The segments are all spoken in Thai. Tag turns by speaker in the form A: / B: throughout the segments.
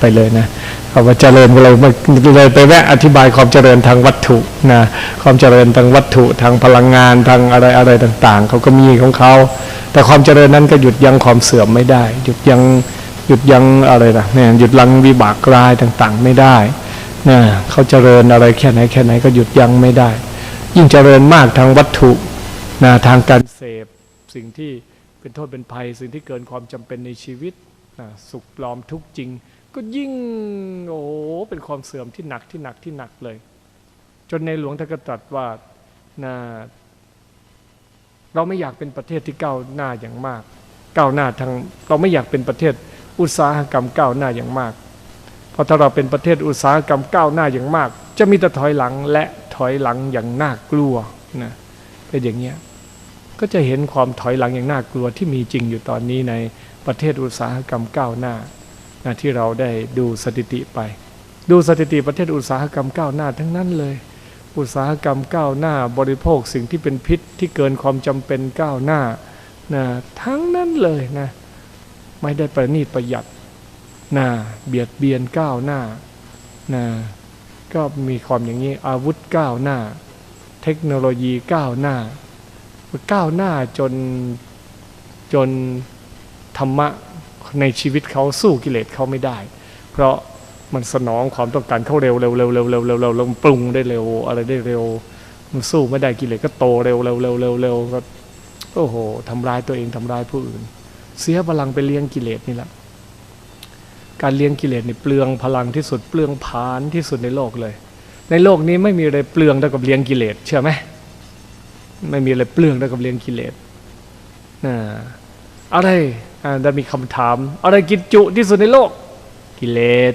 A: ไปเลยนะคำว่าเจริญก็เลยไม่เลยไปแวะอธิบายความเจริญทางวัตถุนะความเจริญทางวัตถุทางพลังงานทางอะไรอะไรต่างๆเขาก็มีของเขาแต่ความเจริญนั้นก็หยุดยั้งความเสื่อมไม่ได้ หยุดยั้งหยุดยั้งอะไรนะเนี่ยหยุดลังวิบากกลายต่างๆ ไม่ได้นะเขาเจริญอะไรแค่ไหนแค่ไหนก็หยุดยั้งไม่ได้ ยิ่งเจริญมากทางวัตถุนะทางการเสพสิ่งที่เป็นโทษเป็นภัย สิ่งที่เกินความจำเป็นในชีวิตนะสุขปลอมทุกจริง ก็ยิ่งโอ้โหเป็นความเสื่อมที่หนักที่หนักที่หนักเลย จนในหลวงท่านก็ตรัสว่านะเราไม่อยากเป็นประเทศที่ก้าวหน้าอย่างมาก ก้าวหน้าทางเราไม่อยากเป็นประเทศอุตสาหกรรมก้าวหน้าอย่างมาก เพราะถ้าเราเป็นประเทศอุตสาหกรรมก้าวหน้าอย่างมาก จะมีแต่ถอยหลังและถอยหลังอย่างน่ากลัวนะเป็นอย่างเงี้ยก็จะเห็นความถอยหลังอย่างน่ากลัวที่มีจริงอยู่ตอนนี้ในประเทศอุตสาหกรรมก้าวหน้า ที่เราได้ดูสถิติไป ดูสถิติประเทศอุตสาหกรรมก้าวหน้าทั้งนั้นเลย อุตสาหกรรมก้าวหน้า บริโภคสิ่งที่เป็นพิษที่เกินความจำเป็นก้าวหน้านะทั้งนั้นเลยนะไม่ได้ประณีตประหยัดนะเบียดเบียนก้าวหน้านะก็มีความอย่างนี้อาวุธก้าวหน้า เทคโนโลยีก้าวหน้าก้าวหน้าจนจนธรรมะ ในชีวิตเขาสู้กิเลสเขาไม่ได้ เพราะมันสนองความต้องการเขาเร็วเร็วเร็วเร็วเร็วเร็วเร็วลงปรุงได้เร็วอะไรได้เร็ว มันสู้ไม่ได้กิเลสก็โตเร็วเร็วเร็วเร็วเร็วก็โอ้โหทำร้ายตัวเองทำร้ายผู้อื่น เสียพลังไปเลี้ยงกิเลสนี่แหละการเลี้ยงกิเลสเนี่เปลืองพลังที่สุดเปลืองพานที่สุดในโลกเลย ในโลกนี้ไม่มีอะไรเปลืองเท่ากับเลี้ยงกิเลสเชื่อไหมไม่มีอะไรเปลืองเท่ากับเลี้ยงกิเลสนะอะไร ได้มีคำถาม อะไรกินจุที่สุดในโลก กิเลส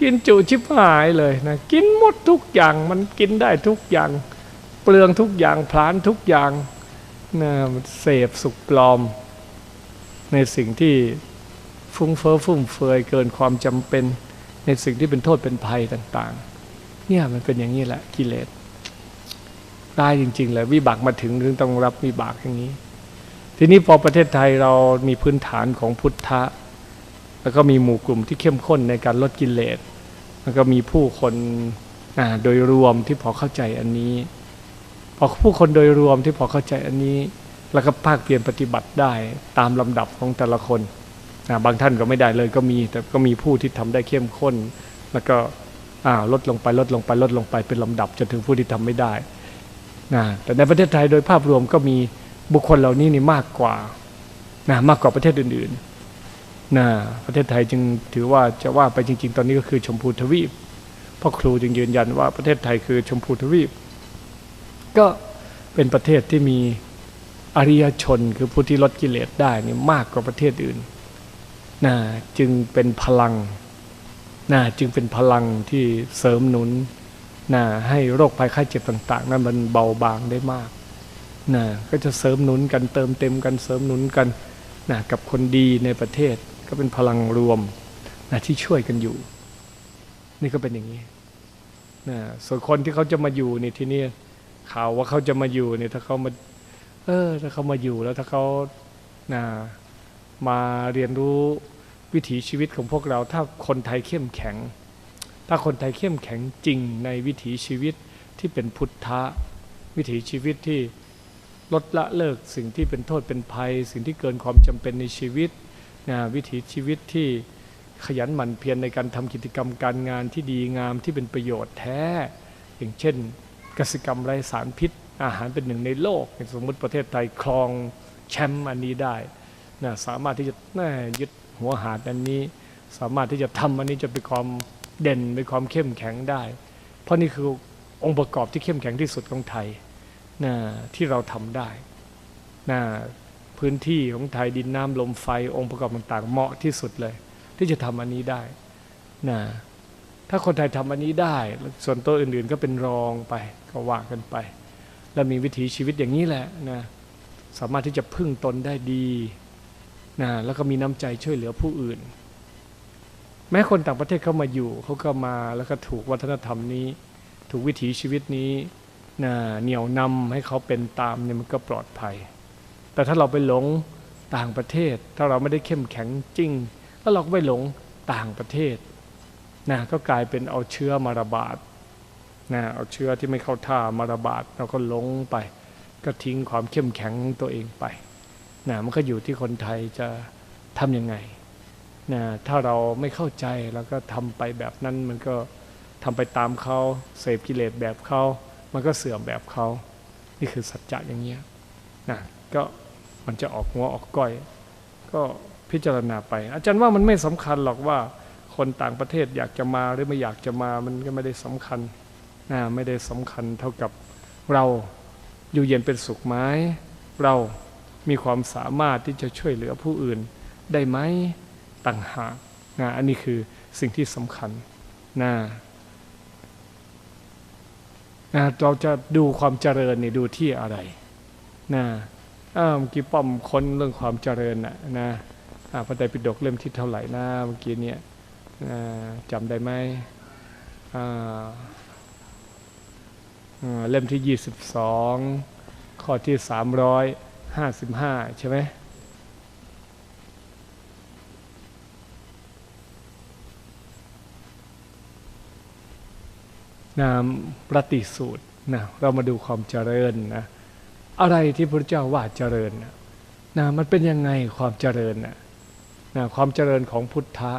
A: กินจุชิบหายเลยนะกินหมดทุกอย่างมันกินได้ทุกอย่าง เปลืองทุกอย่างพลานทุกอย่างนะมันเสพสุขปลอม ในสิ่งที่ฟุ้งเฟ้อฟุ่มเฟือยเกินความจำเป็น ในสิ่งที่เป็นโทษเป็นภัยต่าง ๆ เนี่ยมันเป็นอย่างนี้แหละกิเลส ได้จริง ๆ เลยวิบากมาถึงถึงต้องรับวิบากอย่างนี้ ทีนี้พอประเทศไทยเรามีพื้นฐานของพุทธะ แล้วก็มีหมู่กลุ่มที่เข้มข้นในการลดกิเลสแล้วก็มีผู้คนโดยรวมที่พอเข้าใจอันนี้ พอผู้คนโดยรวมที่พอเข้าใจอันนี้ แล้วก็ภาคเปลี่ยนปฏิบัติได้ตามลำดับของแต่ละคนบางท่านก็ไม่ได้เลยก็มี แต่ก็มีผู้ที่ทำได้เข้มข้น แล้วก็ลดลงไปลดลงไปลดลงไปเป็นลำดับจนถึงผู้ที่ทำไม่ได้ นะแต่ในประเทศไทยโดยภาพรวมก็มีบุคคลเหล่านี้นี่มากกว่านะมากกว่าประเทศอื่นๆนะประเทศไทยจึงถือว่าจะว่าไปจริง ๆ ตอนนี้ก็คือชมพูทวีปพ่อครูจึงยืนยันว่าประเทศไทยคือชมพูทวีป ก็เป็นประเทศที่มีอริยชนคือผู้ที่ลดกิเลสได้นี่มากกว่าประเทศอื่นนะจึงเป็นพลังนะจึงเป็นพลังที่เสริมหนุน นะให้โรคภัยไข้เจ็บต่าง ๆ นั้นมันเบาบางได้มากนะก็จะเสริมหนุนกันเติมเต็มกันเสริมหนุนกันนะกับคนดีในประเทศก็เป็นพลังรวมนะที่ช่วยกันอยู่ นี่ก็เป็นอย่างนี้นะส่วนคนที่เขาจะมาอยู่ในที่นี่ข่าวว่าเขาจะมาอยู่เนี่ยถ้าเขามาเออถ้าเขามาอยู่แล้วถ้าเขานะมาเรียนรู้วิถีชีวิตของพวกเรา ถ้าคนไทยเข้มแข็ง ถ้าคนไทยเข้มแข็งจริงในวิถีชีวิตที่เป็นพุทธะ วิถีชีวิตที่ลดละเลิกสิ่งที่เป็นโทษเป็นภัย สิ่งที่เกินความจำเป็นในชีวิตนะวิถีชีวิตที่ขยันหมั่นเพียรในการทำกิจกรรมการงานที่ดีงามที่เป็นประโยชน์แท้ อย่างเช่นกสิกรรมไร้สารพิษ อาหารเป็นหนึ่งในโลก สมมติประเทศไทยครองแชมป์อันนี้ได้นะสามารถที่จะยึดหัวหาดอันนี้ สามารถที่จะทำอันนี้จะเป็นความ เด่นเป็นความเข้มแข็งได้ เพราะนี่คือองค์ประกอบที่เข้มแข็งที่สุดของไทยนะที่เราทำได้นะพื้นที่ของไทยดินน้ำลมไฟองค์ประกอบต่างๆ เหมาะที่สุดเลย ที่จะทำอันนี้ได้นะถ้าคนไทยทำอันนี้ได้ ส่วนตัวอื่นๆก็เป็นรองไปก็ว่ากันไป แล้วมีวิถีชีวิตอย่างนี้แหละนะสามารถที่จะพึ่งตนได้ดีนะแล้วก็มีน้ำใจช่วยเหลือผู้อื่น แม้คนต่างประเทศเข้ามาอยู่เขาก็มาแล้วก็ถูกวัฒนธรรมนี้ ถูกวิถีชีวิตนี้นะเหนี่ยวนำให้เขาเป็นตามเนี่ยมันก็ปลอดภัย แต่ถ้าเราไปหลงต่างประเทศ ถ้าเราไม่ได้เข้มแข็งจริง แล้วเราก็ไปหลงต่างประเทศนะก็กลายเป็นเอาเชื้อมาระบาดนะเอาเชื้อที่ไม่เข้าท่ามาระบาดเราก็หลงไป ก็ทิ้งความเข้มแข็งตัวเองไปนะมันก็อยู่ที่คนไทยจะทำยังไง นะถ้าเราไม่เข้าใจแล้วก็ทำไปแบบนั้นมันก็ทำไปตามเขาเสพกิเลสแบบเขามันก็เสื่อมแบบเขานี่คือสัจจะอย่างเงี้ยนะก็มันจะออกหัวออกก้อย ก็พิจารณาไป อาจารย์ว่ามันไม่สำคัญหรอกว่าคนต่างประเทศอยากจะมาหรือไม่อยากจะมามันก็ไม่ได้สำคัญนะไม่ได้สำคัญเท่ากับเราอยู่เย็นเป็นสุขไหมเรามีความสามารถที่จะช่วยเหลือผู้อื่นได้ไหม ต่างหากนะอันนี้คือสิ่งที่สำคัญนะนะเราจะดูความเจริญนี่ดูที่อะไรนะอ้าวเมื่อกี้ป้อมค้นเรื่องความเจริญนะนะพระไตรปิฎกเล่มที่เท่าไหร่นะเมื่อกี้เนี่ยจำได้ไหมอ่าอ่าเล่มที่ 22 ข้อที่ 355 ใช่ไหม นามปฏิสูตรนะเรามาดูความเจริญนะอะไรที่พระเจ้าว่าเจริญนะนะมันเป็นยังไงความเจริญนะนะความเจริญของพุทธะ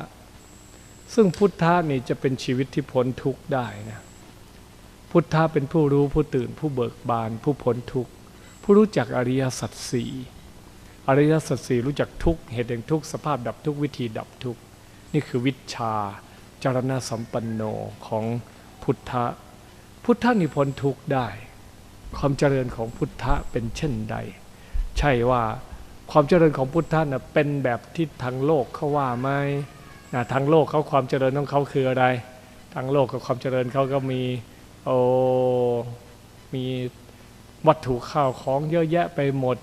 A: ซึ่งพุทธะนี่จะเป็นชีวิตที่พ้นทุกข์ได้นะพุทธะเป็นผู้รู้ผู้ตื่นผู้เบิกบาน ผู้พ้นทุกข์ผู้รู้จักอริยสัจสี่อริยสัจสี่รู้จักทุกเหตุแห่งทุกสภาพดับทุกวิธีดับทุกนี่คือวิชาจารณะสัมปันโนของ พุทธะ พุทธะนิพ้นทุกได้ ความเจริญของพุทธะเป็นเช่นใด ใช่ว่าความเจริญของพุทธะนะเป็นแบบที่ทางโลกเขาว่าไหมนะทางโลกเขาความเจริญของเขาคืออะไร ทางโลกกับความเจริญเขาก็มีโอ้มีวัตถุข้าวของเยอะแยะไปหมด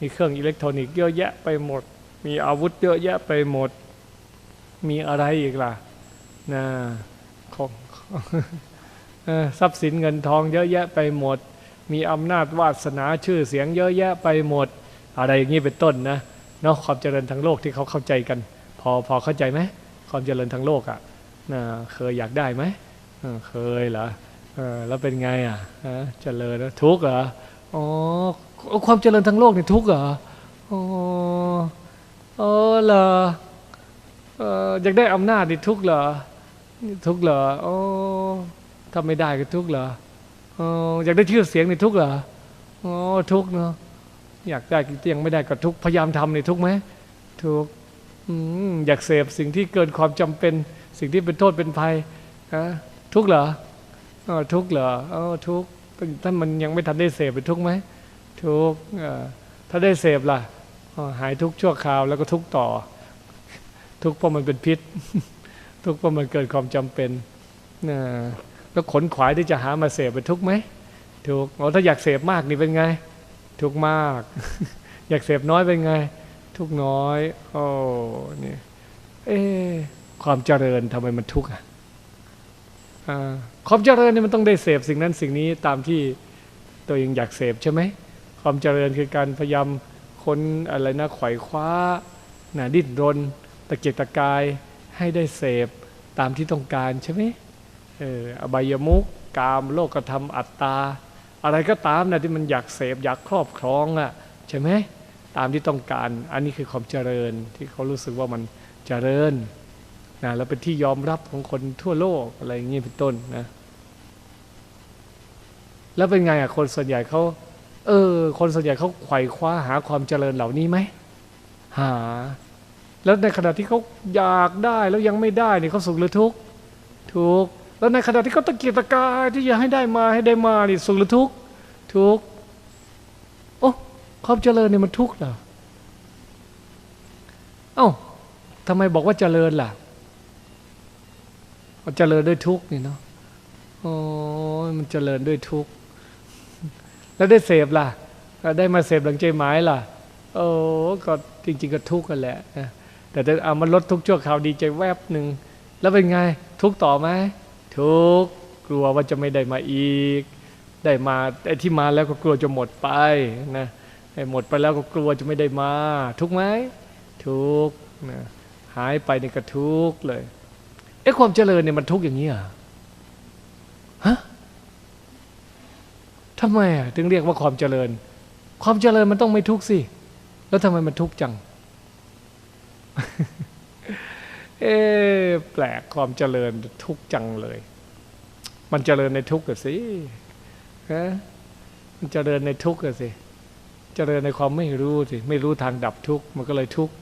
A: มีเครื่องอิเล็กทรอนิกส์เยอะแยะไปหมด มีอาวุธเยอะแยะไปหมด มีอะไรอีกล่ะนะของ ทรัพย์สินเงินทองเยอะแยะไปหมด มีอำนาจวาสนาชื่อเสียงเยอะแยะไปหมด อะไรอย่างนี้เป็นต้นนะเนาะความเจริญทางโลกที่เขาเข้าใจกัน พอพอเข้าใจไหมความเจริญทางโลกอะ่ะเคยอยากได้ไหมเคยเหรออแล้วเป็นไงอะฮะเจริญแล้วทุกข์เหรออ๋อความเจริญทางโลกเนี่ยทุกข์เหรออ๋อเออเหรออยากได้อำนาจนี่ทุกข์เหรอทุกข์เหรออ๋อ ทำไม่ได้ก็ทุกข์เหรอออยากได้ชื่อเสียงในทุกข์เหรออ๋อทุกข์เนาะอยากได้ก็ยังไม่ได้ก็ทุกข์พยายามทำในทุกข์ไหมทุกข์อยากเสพสิ่งที่เกินความจำเป็น สิ่งที่เป็นโทษเป็นภัยฮะทุกข์เหรออ๋อทุกข์เหรออ๋อทุกข์ถ้ามันยังไม่ทันได้เสพเป็นทุกข์ไหมทุกข์ถ้าได้เสพล่ะหายทุกข์ชั่วคราวแล้วก็ทุกข์ต่อ ทุกข์เพราะมันเป็นพิษ ทุกข์เพราะมันเกิดความจำเป็นนะ แล้วขนขวายที่จะหามาเสพเป็นทุกไหมทุกอ๋อถ้าอยากเสพมากนี่เป็นไง ทุกมาก อยากเสพน้อยเป็นไง ทุกน้อยโอ้นี่เอความเจริญทำไมมันทุกข์อะความเจริญนี่มันต้องได้เสพสิ่งนั้นสิ่งนี้ตามที่ตัวเองอยากเสพใช่ไหมความเจริญคือการพยายามค้นอะไรนะไขว่คว้านะดิ้นรน ตะเกียกตะกายให้ได้เสพตามที่ต้องการใช่ไหม อออบายมุกกามโลกธรรมอัตตา อะไรก็ตามนะที่มันอยากเสพอยากครอบครองอะใช่ไหมตามที่ต้องการ อันนี้คือความเจริญที่เขารู้สึกว่ามันเจริญนะแล้วเป็นที่ยอมรับของคนทั่วโลกอะไรอย่างนี้เป็นต้นนะแล้วเป็นไงอะคนส่วนใหญ่เขาเออ คนส่วนใหญ่เขาไขว่คว้าหาความเจริญเหล่านี้ไหมหา แล้วในขณะที่เขาอยากได้แล้วยังไม่ได้เนี่ยเขาสุขหรือทุกข์ทุกข์ แล้วในขณะที่เขาตะเกียกตะกายที่อยากให้ได้มาให้ได้มานี่สุขหรือทุกข์ทุกข์โอ้ความเจริญเนี่ยมันทุกข์เหรอเอ้าทำไมบอกว่าเจริญล่ะมันเจริญด้วยทุกข์นี่เนาะโอ้มันเจริญด้วยทุกข์แล้วได้เสพล่ะได้มาเสพหลังใจหมายล่ะ โอ้ก็จริง ๆ ก็ทุกข์กันแหละแต่ถ้าเอามาลดทุกข์ชั่วคราวดีใจแวบหนึ่งแล้วเป็นไงทุกข์ต่อไหม ทุกข์กลัวว่าจะไม่ได้มาอีก ได้มาไอ้ที่มาแล้วก็กลัวจะหมดไปนะเอให้หมดไปแล้วก็กลัวจะไม่ได้มา ทุกไหมทุกนะหายไปนี่ก็ทุกเลยเอ๊ะความเจริญเนี่ยมันทุกอย่างนี้เหรอฮะทำไมอะถึงเรียกว่าความเจริญ ความเจริญมันต้องไม่ทุกข์สิ แล้วทำไมมันทุกข์จัง เอ๊แปลกความเจริญทุกจังเลย มันเจริญในทุกข์อะสิฮะมันเจริญในทุกข์อะสิเจริญในความไม่รู้สิไม่รู้ทางดับทุกข์มันก็เลยทุกข์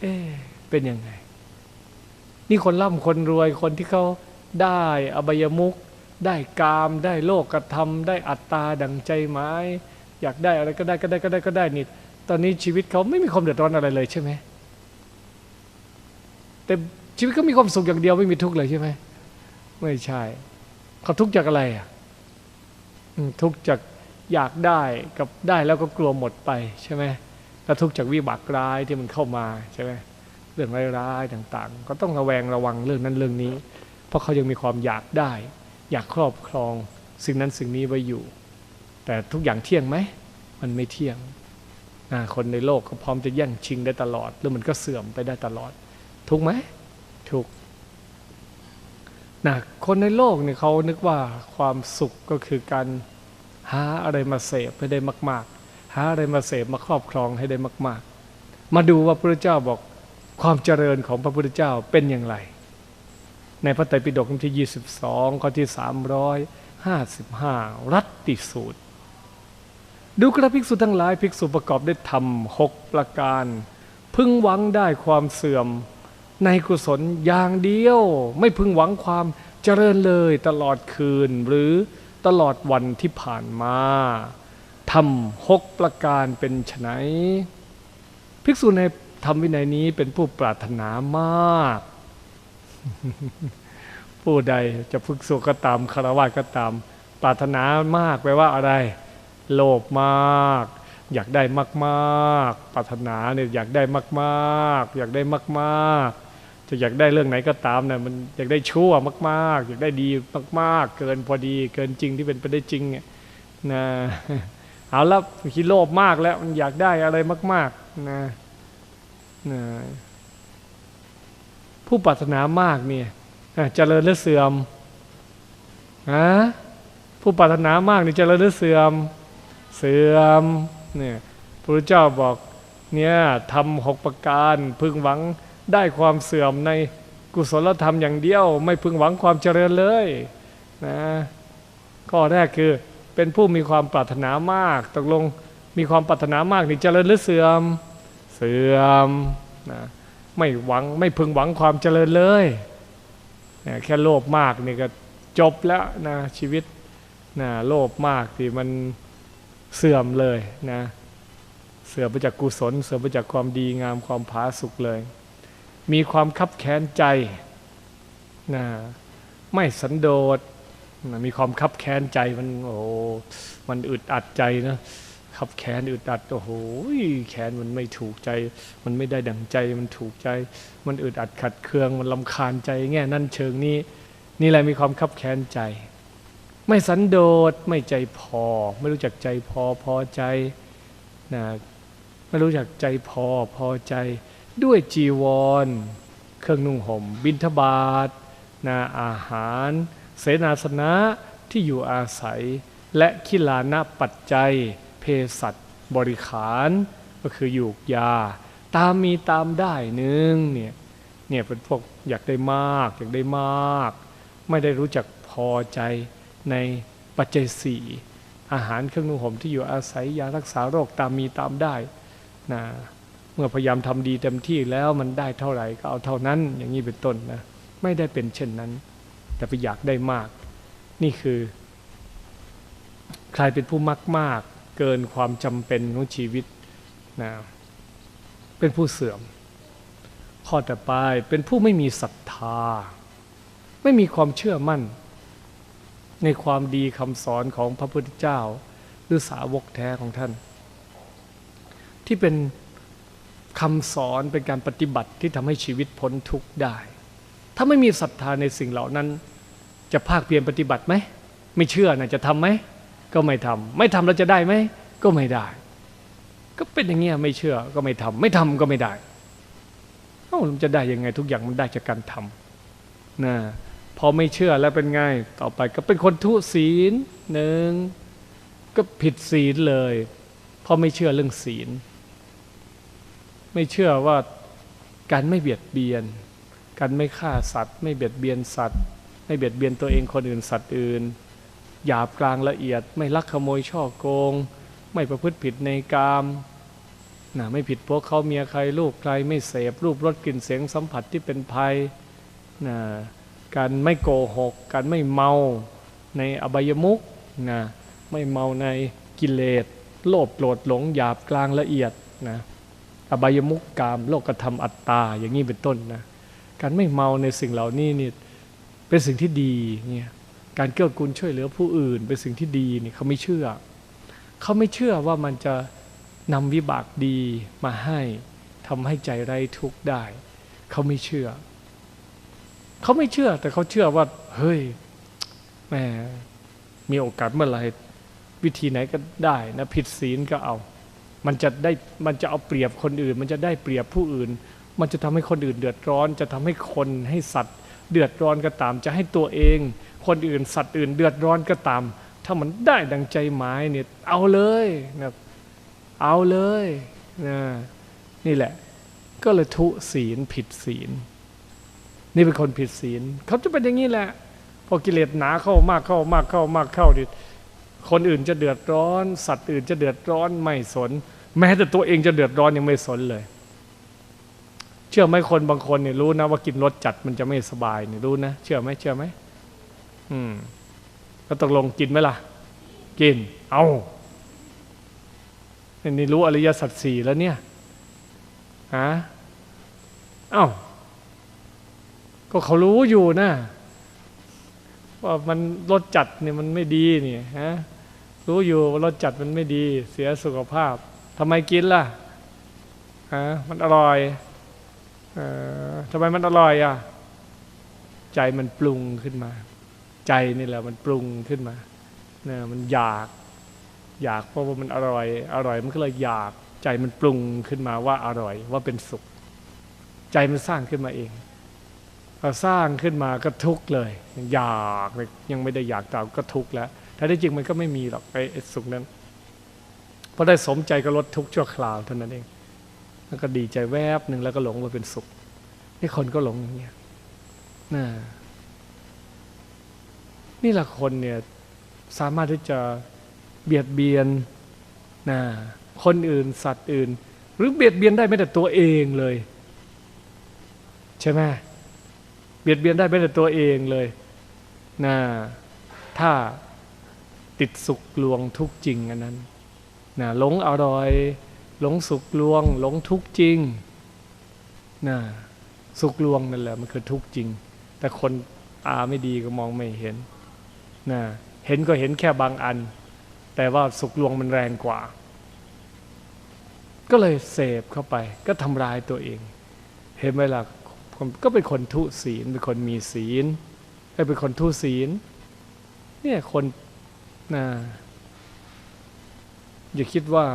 A: เอ๊เป็นยังไง นี่คนร่ำคนรวยคนที่เขาได้อบายมุกได้กามได้โลกกระทำได้อัตตาดังใจหมายอยากได้อะไรก็ได้ก็ได้ก็ได้ก็ได้นี่ตอนนี้ชีวิตเขาไม่มีความเดือดร้อนอะไรเลยใช่ไหม แต่ชีวิตเขามีความสุขอย่างเดียวไม่มีทุกข์เลยใช่ไหมไม่ใช่เขาทุกข์จากอะไรอะทุกข์จากอยากได้กับได้แล้วก็กลัวหมดไปใช่ไหมแล้วทุกข์จากวิบากร้ายที่มันเข้ามาใช่ไหมเรื่องร้ายๆต่าง ๆ ก็ต้องระแวงระวังเรื่องนั้นเรื่องนี้ เพราะเขายังมีความอยากได้ อยากครอบครอง สิ่งนั้นสิ่งนี้ไว้อยู่ แต่ทุกอย่างเที่ยงไหมมันไม่เที่ยงคนในโลกก็พร้อมจะแย่งชิงได้ตลอด แล้วมันก็เสื่อมไปได้ตลอด ทุกไหมทุกนะคนในโลกเนี่ยเขานึกว่าความสุขก็คือการหาอะไรมาเสพให้ได้มาก ๆ หาอะไรมาเสพมาครอบครองให้ได้มาก ๆ มาดูว่าพระเจ้าบอกความเจริญของพระพุทธเจ้าเป็นอย่างไร ในพระไตรปิฎกเล่มที่ 22 ข้อที่ 355 รัตติสูตร ดูกระภิกษุทั้งหลายภิกษุประกอบด้วยธรรมหกประการ พึงหวังได้ความเสื่อม ในกุศลอย่างเดียว ไม่พึงหวังความเจริญเลยตลอดคืนหรือตลอดวันที่ผ่านมาทำหกประการเป็นไฉนภิกษุในธรรมวินัยนี้เป็นผู้ปรารถนามาก ผู้ใดจะพึกษุก็ตามคารวะก็ตาม ปรารถนามากแปลว่าอะไร โลภมาก อยากได้มาก ๆ ปรารถนาเนี่ยอยากได้มาก ๆ อยากได้มาก ๆ จะอยากได้เรื่องไหนก็ตามเนี่ยมันอยากได้ชั่วมาก ๆ อยากได้ดีมากๆ เกินพอดีเกินจริงที่เป็นไปได้จริงเนี่ยนะเอาละคิดโลภมากแล้วมันอยากได้อะไรมาก ๆนะนะผู้ปรารถนามากเนี่ยเจริญหรือเสื่อมฮะผู้ปรารถนามากนี่เจริญหรือเสื่อมเสื่อมเนี่ยพระเจ้าบอกเนี่ยทำหกประการ พึงหวัง ได้ความเสื่อมในกุศลธรรมอย่างเดียว ไม่พึงหวังความเจริญเลยนะข้อแรกคือเป็นผู้มีความปรารถนามาก ตกลงมีความปรารถนามากนี่เจริญหรือเสื่อม เสื่อมนะไม่หวังไม่พึงหวังความเจริญเลยนะแค่โลภมากนี่ก็จบแล้วนะชีวิตนะโลภมากที่มันเสื่อมเลยนะเสื่อมไปจากกุศล เสื่อมไปจากความดีงามความผาสุกเลย มีความคับแค้นใจนะไม่สันโดษนะมีความคับแค้นใจมันโอ้มันอึดอัดใจนะขับแค้นอึดอัดโอ้โหแค้นมันไม่ถูกใจ มันไม่ได้ดังใจมันถูกใจ มันอึดอัดขัดเคืองมันลำคาญใจแง่นั่นเชิงนี้ นี่แหละมีความคับแค้นใจ ไม่สันโดษไม่ใจพอ ไม่รู้จักใจพอพอใจนะไม่รู้จักใจพอพอใจ ด้วยจีวร เครื่องนุ่งห่ม บิณฑบาตนะอาหาร เสนาสนะที่อยู่อาศัย และคิลานะปัจจัย เภสัชบริขาร ก็คือยูกยา ตามมีตามได้หนึ่งเนี่ยเนี่ยเป็นพวกอยากได้มาก อยากได้มาก ไม่ได้รู้จักพอใจในปัจจัยสี่อาหารเครื่องนุ่งห่มที่อยู่อาศัยยารักษาโรคตามมีตามได้นะ เมื่อพยายามทำดีเต็มที่แล้วมันได้เท่าไหร่ก็เอาเท่านั้นอย่างนี้เป็นต้นนะไม่ได้เป็นเช่นนั้น แต่ไปอยากได้มาก นี่คือ ใครเป็นผู้มักมากเกินความจำเป็นของชีวิตนะเป็นผู้เสื่อม ข้อต่อไปเป็นผู้ไม่มีศรัทธา ไม่มีความเชื่อมั่น ในความดีคำสอนของพระพุทธเจ้า หรือสาวกแท้ของท่าน ที่เป็น คำสอนเป็นการปฏิบัติที่ทำให้ชีวิตพ้นทุกข์ได้ ถ้าไม่มีศรัทธาในสิ่งเหล่านั้น จะภาคเพียรปฏิบัติไหม ไม่เชื่อนะจะทำไหม ก็ไม่ทำ ไม่ทำแล้วจะได้ไหม ก็ไม่ได้ ก็เป็นอย่างเงี้ยไม่เชื่อก็ไม่ทำ ไม่ทำก็ไม่ได้ เอ้ามันจะได้ยังไงทุกอย่างมันได้จากการทำนะพอไม่เชื่อแล้วเป็นไง ต่อไปก็เป็นคนทุศีลหนึ่งก็ผิดศีลเลยเพราะไม่เชื่อเรื่องศีล ไม่เชื่อว่าการไม่เบียดเบียน การไม่ฆ่าสัตว์ ไม่เบียดเบียนสัตว์ ไม่เบียดเบียนตัวเองคนอื่นสัตว์อื่น หยาบกลางละเอียด ไม่ลักขโมยช่อโกง ไม่ประพฤติผิดในกามนะไม่ผิดพวกเขาเมียใครลูกใครไม่เสพรูปรสกลิ่นเสียงสัมผัสที่เป็นภัยนะการไม่โกหก การไม่เมาในอบายมุกนะไม่เมาในกิเลส โลภโกรธหลงหยาบกลางละเอียดนะ อบายมุกกาม โลกธรรมอัตตา อย่างนี้เป็นต้นนะ การไม่เมาในสิ่งเหล่านี้นี่เป็นสิ่งที่ดีเนี่ย การเกื้อกูลช่วยเหลือผู้อื่น เป็นสิ่งที่ดีนี่เขาไม่เชื่อ เขาไม่เชื่อว่ามันจะนำวิบากดีมาให้ทำให้ใจไร้ทุกข์ได้ เขาไม่เชื่อ เขาไม่เชื่อแต่เขาเชื่อว่า เฮ้ยแหมมีโอกาสเมื่อไหร่วิธีไหนก็ได้นะผิดศีลก็เอา มันจะได้มันจะเอาเปรียบคนอื่น มันจะได้เปรียบผู้อื่น มันจะทำให้คนอื่นเดือดร้อน จะทำให้คนให้สัตว์ เดือดร้อนก็ตาม จะให้ตัวเอง คนอื่นสัตว์อื่น เดือดร้อนก็ตาม ถ้ามันได้ดังใจหมายเนี่ยเอาเลยนะเอาเลยนะนี่แหละ ก็เลยทุศีลผิดศีล นี่เป็นคนผิดศีลเขาจะเป็นอย่างนี้แหละพอกิเลสหนาเข้ามากเข้ามากเข้ามากเข้าดิคนอื่นจะเดือดร้อน สัตว์อื่นจะเดือดร้อนไม่สน แม้แต่ตัวเองจะเดือดร้อนยังไม่สนเลย เชื่อไหมคนบางคนเนี่ยรู้นะว่ากินรสจัดมันจะไม่สบายเนี่ยรู้นะเชื่อไหมเชื่อไหมอืมก็ตกลงกินไหมล่ะ กิน เอานี่รู้อริยสัจสี่แล้วเนี่ยฮะเอ้า ก็เขารู้อยู่นะว่ามันรสจัดเนี่ยมันไม่ดีนี่ฮะรู้อยู่ว่ารสจัดมันไม่ดี เสียสุขภาพ ทำไมกินล่ะฮะมันอร่อยเออทำไมมันอร่อยอะ ใจมันปรุงขึ้นมา ใจนี่แหละมันปรุงขึ้นมาเนี่ยมันอยาก อยากเพราะว่ามันอร่อย อร่อยมันก็เลยอยาก ใจมันปรุงขึ้นมาว่าอร่อยว่าเป็นสุข ใจมันสร้างขึ้นมาเองพอสร้างขึ้นมาก็ทุกข์เลย อยากยยังไม่ได้อยากตามก็ทุกข์แล้วถ้าที่จริงมันก็ไม่มีหรอกไอ้สุขนั้น พอได้สมใจก็ลดทุกข์ชั่วคราวเท่านั้นเองแล้วก็ดีใจแวบหนึ่งแล้วก็หลงว่าเป็นสุขนี่คนก็หลงอย่างเงี้ยน,นี่แหละคนเนี่ยสามารถที่จะเบียดเบียนนะคนอื่นสัตว์อื่น หรือเบียดเบียนได้ไม่แต่ตัวเองเลย ใช่ไหมเบียดเบียนได้ไม่แต่ตัวเองเลยนะถ้าติดสุขลวงทุกจริงอันนั้น นะหลงอร่อย หลงสุขลวง หลงทุกข์จริงนะสุขลวงนั่นแหละมันคือทุกข์จริง แต่คนตาไม่ดีก็มองไม่เห็นนะเห็นก็เห็นแค่บางอัน แต่ว่าสุขลวงมันแรงกว่า ก็เลยเสพเข้าไป ก็ทำลายตัวเอง เห็นไหมล่ะก็เป็นคนทุศีลเป็นคนมีศีลเป็นคนทุศีลเนี่ยคนนะ อย่าคิดว่า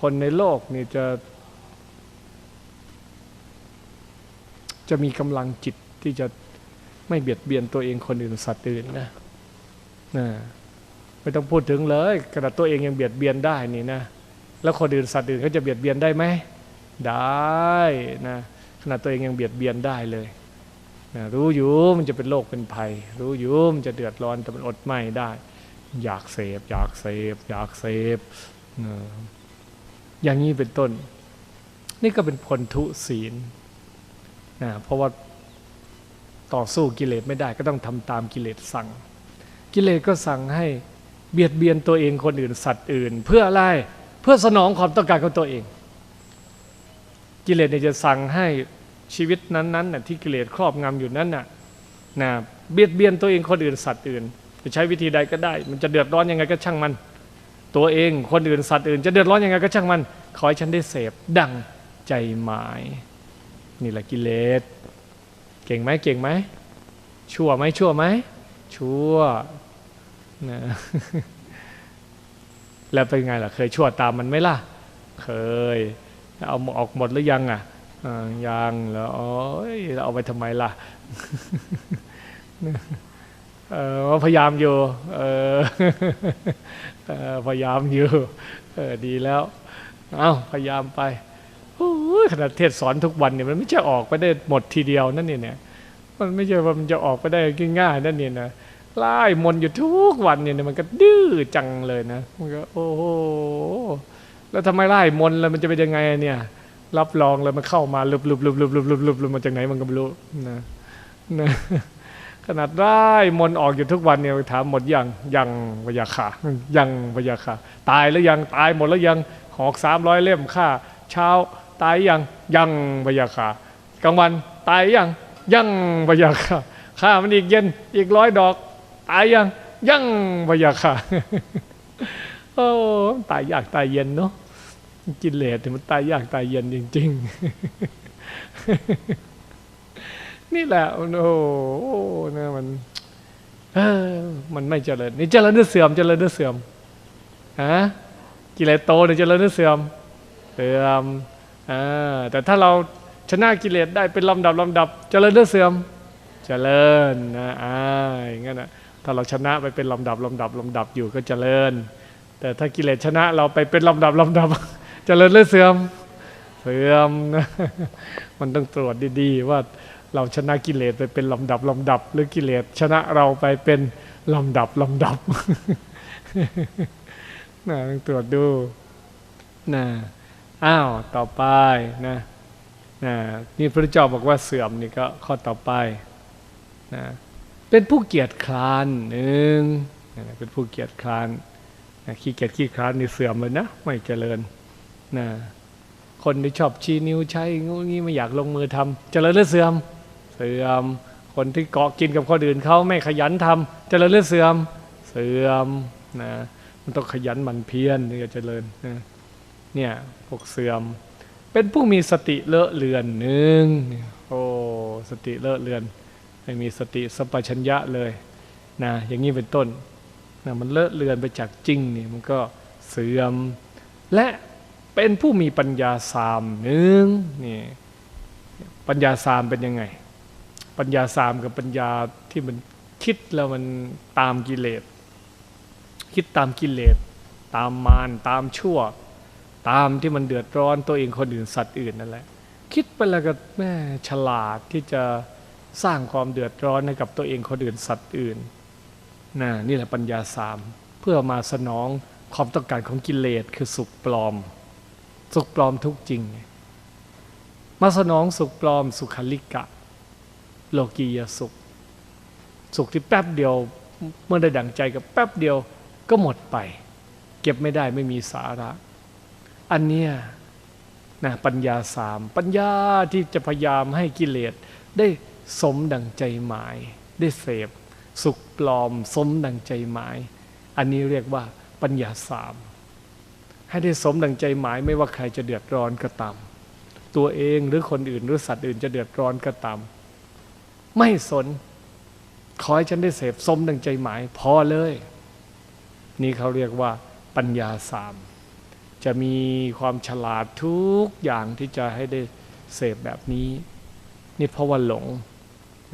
A: คนในโลกนี่จะ จะมีกำลังจิตที่จะไม่เบียดเบียนตัวเองคนอื่นสัตว์อื่นนะนะไม่ต้องพูดถึงเลยขนาดตัวเองยังเบียดเบียนได้นี่นะแล้วคนอื่นสัตว์อื่นเขาจะเบียดเบียนได้ไหมได้นะขนาดตัวเองยังเบียดเบียนได้เลยนะรู้อยู่มันจะเป็นโรคเป็นภัย รู้อยู่มันจะเดือดร้อนแต่มันอดไม่ได้ อยากเสพอยากเสพอยากเสพอย่างนี้เป็นต้น นี่ก็เป็นผลทุศีลนะเพราะว่าต่อสู้กิเลสไม่ได้ก็ต้องทำตามกิเลสสั่ง กิเลสก็สั่งให้เบียดเบียนตัวเองคนอื่นสัตว์อื่น เพื่ออะไรเพื่อสนองความต้องการของตัวเอง กิเลสเนี่ยจะสั่งให้ชีวิตนั้นๆน่ะที่กิเลสครอบงำอยู่นั้นน่ะนะเบียดเบียนตัวเองคนอื่นสัตว์อื่น ใช้วิธีใดก็ได้ มันจะเดือดร้อนยังไงก็ช่างมัน ตัวเองคนอื่นสัตว์อื่น จะเดือดร้อนยังไงก็ช่างมัน ขอให้ฉันได้เสพดังใจหมาย นี่แหละกิเลสเก่งไหมเก่งไหมชั่วไหมชั่วไหมชั่วนะแล้วเป็นไงล่ะ เคยชั่วตามมันไหมล่ะ เคย เอาออกหมดหรือยังอะยังแล้วโอ้ยเราเอาไปทำไมล่ะ พยายามอยู่พยายามอยู่ดีแล้วเอาพยายามไปขนาดเทศสอนทุกวันเนี่ยมันไม่ใช่ออกไปได้หมดทีเดียวนั่นนี่เนี่ยมันไม่ใช่ว่ามันจะออกไปได้ง่ายๆนั่นนี่นะไล่มนอยู่ทุกวันเนี่ยมันก็ดื้อจังเลยนะมันก็โอ้โหแล้วทำไมไล่มนแล้วมันจะเป็นยังไงเนี่ยรับรองแล้วมันเข้ามาลุบๆๆๆๆๆมาจากไหนมันก็ไม่รู้นะนะ ขนาดได้มนออกอยู่ทุกวันเนี่ยถามหมดยังยังพยาค่ะยังพยาค่ะตายแล้วยังตายหมดแล้วยังหอกสามร้อยเล่มค่าเช้าตายยังยังพยาค่ะกลางวันตายยังยังพยาค่ะข้ามันอีกเย็นอีกร้อยดอก ตายยังยังพยาค่ะโอ้ตายยากตายเย็นเนาะกินเลสเนี่ยมันตายยากตายเย็นจริง ๆ นี่แหละโอ้โหนะมันเออมันไม่เจริญนี่เจริญหรือเสื่อมเจริญหรือเสื่อมฮะกิเลสโตหรือเจริญหรือเสื่อมเสื่อมอ่าแต่ถ้าเราชนะกิเลสได้เป็นลำดับลำดับ เจริญหรือเสื่อม เจริญนะอ่าอย่างนั้นนะถ้าเราชนะไปเป็นลำดับลำดับลำดับอยู่ก็เจริญ แต่ถ้ากิเลสชนะเราไปเป็นลำดับลำดับ เจริญหรือเสื่อม เสื่อมนะมันต้องตรวจดีๆว่า เราชนะกิเลสไปเป็นลำดับลำดับ หรือกิเลสชนะเราไปเป็นลำดับลำดับนะต้องตรวจดูนะอ้าวต่อไปนะนะนี่พระเจ้าบอกว่าเสื่อมนี่ก็ข้อต่อไปนะเป็นผู้เกียจคร้านหนึ่งเป็นผู้เกียจคร้านนะขี้เกียจขี้คร้านนี่เสื่อมเลยนะไม่เจริญนะคนที่ชอบชี้นิ้วใช้งูงี้ไม่อยากลงมือทำเจริญหรือเสื่อม เสื่อม คนที่เกาะกินกับคนอื่นเขาไม่ขยันทำเจริญหรือเสื่อม เสื่อมนะมันต้องขยันหมันเพียรถึงจะเจริญนะเนี่ยพวกเสื่อม เป็นผู้มีสติเลอะเลือนหนึ่งโอ้สติเลอะเลือนไม่มีสติสัมปชัญญะเลยนะอย่างนี้เป็นต้นนะมันเลอะเลือนไปจากจริงนี่มันก็เสื่อม และเป็นผู้มีปัญญาสามหนึ่งนี่ปัญญาสามเป็นยังไง ปัญญาสามกับปัญญาที่มันคิดแล้วมันตามกิเลส คิดตามกิเลส ตามมารตามชั่ว ตามที่มันเดือดร้อนตัวเองคนอื่นสัตว์อื่นนั่นแหละ คิดไปแล้วก็แม่ฉลาดที่จะสร้างความเดือดร้อนให้กับตัวเองคนอื่นสัตว์อื่นนะนี่แหละปัญญาสามเพื่อมาสนองความต้องการของกิเลสคือสุขปลอม สุขปลอมทุกจริง มาสนองสุขปลอมสุขลิกะ โลกียสุข สุขที่แป๊บเดียวเมื่อได้ดั่งใจกับแป๊บเดียวก็หมดไป เก็บไม่ได้ไม่มีสาระ อันเนี้ยนะปัญญาสามปัญญาที่จะพยายามให้กิเลสได้สมดังใจหมาย ได้เสพ สุขปลอมสมดังใจหมาย อันนี้เรียกว่าปัญญาสามให้ได้สมดังใจหมายไม่ว่าใครจะเดือดร้อนก็ตาม ตัวเองหรือคนอื่นหรือสัตว์อื่นจะเดือดร้อนก็ตาม ไม่สน ขอให้ฉันได้เสพสมดังใจหมาย พอเลย นี่เขาเรียกว่า ปัญญาสาม จะมีความฉลาดทุกอย่างที่จะให้ได้เสพแบบนี้ นี่เพราะว่าหลง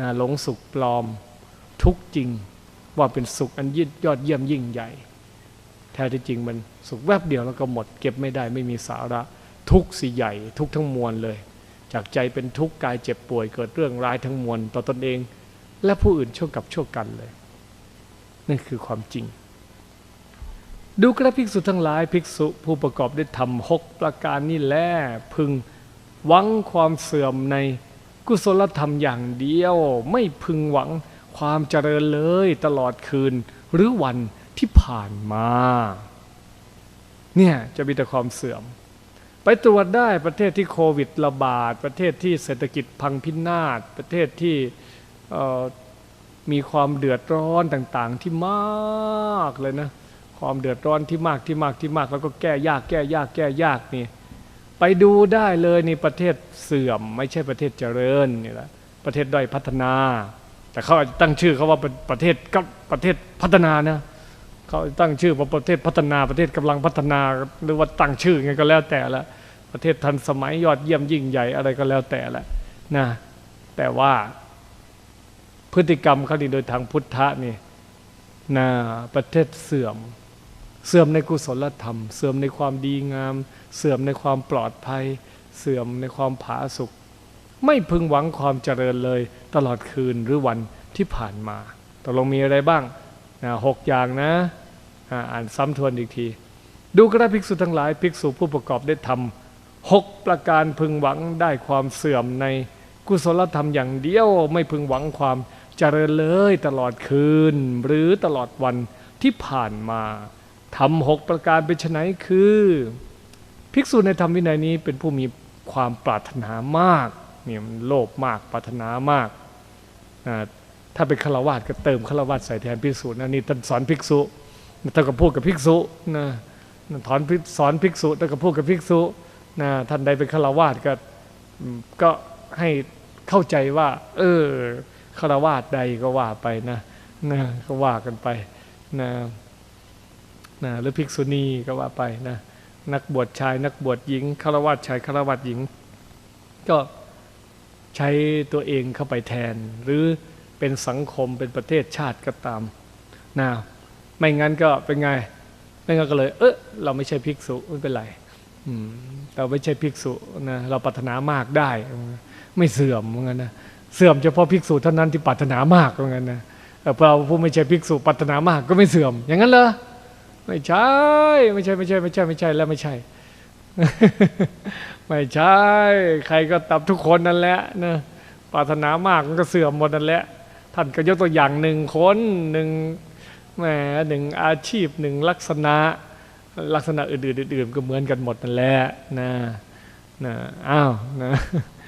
A: นะหลงสุขปลอม ทุกจริงว่าเป็นสุขอันยิ่งยอดเยี่ยมยิ่งใหญ่ แท้ที่จริงมันสุขแวบเดียวแล้วก็หมด เก็บไม่ได้ไม่มีสาระ ทุกสิใหญ่ ทุกทั้งมวลเลย จากใจเป็นทุกข์กายเจ็บป่วยเกิดเรื่องร้ายทั้งมวลต่อตนเอง และผู้อื่นชั่วกับชั่วกันเลยนั่นคือความจริง ดูกระภิกษุทั้งหลายภิกษุผู้ประกอบด้วยธรรมหกประการนี่แลพึงหวังความเสื่อมในกุศลธรรมอย่างเดียว ไม่พึงหวังความเจริญเลยตลอดคืนหรือวันที่ผ่านมา เนี่ยจะมีแต่ความเสื่อม ไปตรวจได้ประเทศที่โควิดระบาด ประเทศที่เศรษฐกิจพังพินาศประเทศที่มีความเดือดร้อนต่างๆที่มากเลยนะความเดือดร้อนที่มากที่มากที่มาก แล้วก็แก้ยากแก้ยากแก้ยากนี่ไปดูได้เลยนี่ประเทศเสื่อม ไม่ใช่ประเทศเจริญนี่แหละประเทศด้อยพัฒนา แต่เขาอาจจะตั้งชื่อเขาว่าประเทศก็ประเทศพัฒนานะ เขาตั้งชื่อว่าประเทศพัฒนาประเทศกำลังพัฒนาหรือว่าตั้งชื่อไงก็แล้วแต่ละ ประเทศทันสมัยยอดเยี่ยมยิ่งใหญ่อะไรก็แล้วแต่ละนะแต่ว่าพฤติกรรมเขาดีโดยทางพุทธะนี่นะประเทศเสื่อม เสื่อมในกุศลธรรม เสื่อมในความดีงาม เสื่อมในความปลอดภัย เสื่อมในความผาสุกไม่พึงหวังความเจริญเลย ตลอดคืนหรือวันที่ผ่านมาตกลงมีอะไรบ้างหกอย่างนะ อ่านซ้ำทวนอีกที ดูกระภิกษุทั้งหลายภิกษุผู้ประกอบได้ทำหกประการพึงหวังได้ความเสื่อมในกุศลธรรมอย่างเดียวไม่พึงหวังความเจริญเลยตลอดคืน หรือตลอดวันที่ผ่านมาทำหกประการเป็นไฉนคือ ภิกษุในธรรมวินัยนี้เป็นผู้มีความปรารถนามากเนี่ยมันโลภมากปรารถนามาก ถ้าเป็นฆราวาสก็เติมฆราวาสใส่แทนภิกษุนะนี่ท่านสอนภิกษุ ท่านก็พูดกับภิกษุนะถอนสอนภิกษุท่านก็พูดกับภิกษุนะท่านใดเป็นฆราวาสก็ก็ให้เข้าใจว่า เออฆราวาสใดก็ว่าไปนะนะก็ว่ากันไปนะนะหรือภิกษุณีก็ว่าไปนะนักบวชชาย นักบวชหญิงฆราวาสชายฆราวาสหญิง ก็ใช้ตัวเองเข้าไปแทน หรือเป็นสังคมเป็นประเทศชาติก็ตามนะ ไม่งั้นก็เป็นไง ไม่งั้นก็เลย เออเราไม่ใช่ภิกษุไม่เป็นไรอืมเราไม่ใช่ภิกษุนะเราปรารถนามากได้ ไม่เสื่อมเหมือนกันนะเสื่อมเฉพาะภิกษุเท่านั้นที่ปรารถนามากเหมือนกันนะแต่เราผู้ไม่ใช่ภิกษุปรารถนามากก็ไม่เสื่อม อย่างนั้นเหรอไม่ใช่ไม่ใช่ไม่ใช่ไม่ใช่ไม่ใช่แล้วไม่ใช่ ไม่ใช่ ใครก็ตับทุกคนนั่นแหละนะปรารถนามากมันก็เสื่อมหมดนั่นแหละท่านก็ยกตัวอย่างหนึ่งคนหนึ่ง แหมหนึ่งอาชีพหนึ่งลักษณะลักษณะอื่นๆอื่นๆก็เหมือนกันหมดนั่นแหละนะนะอ้าวนะ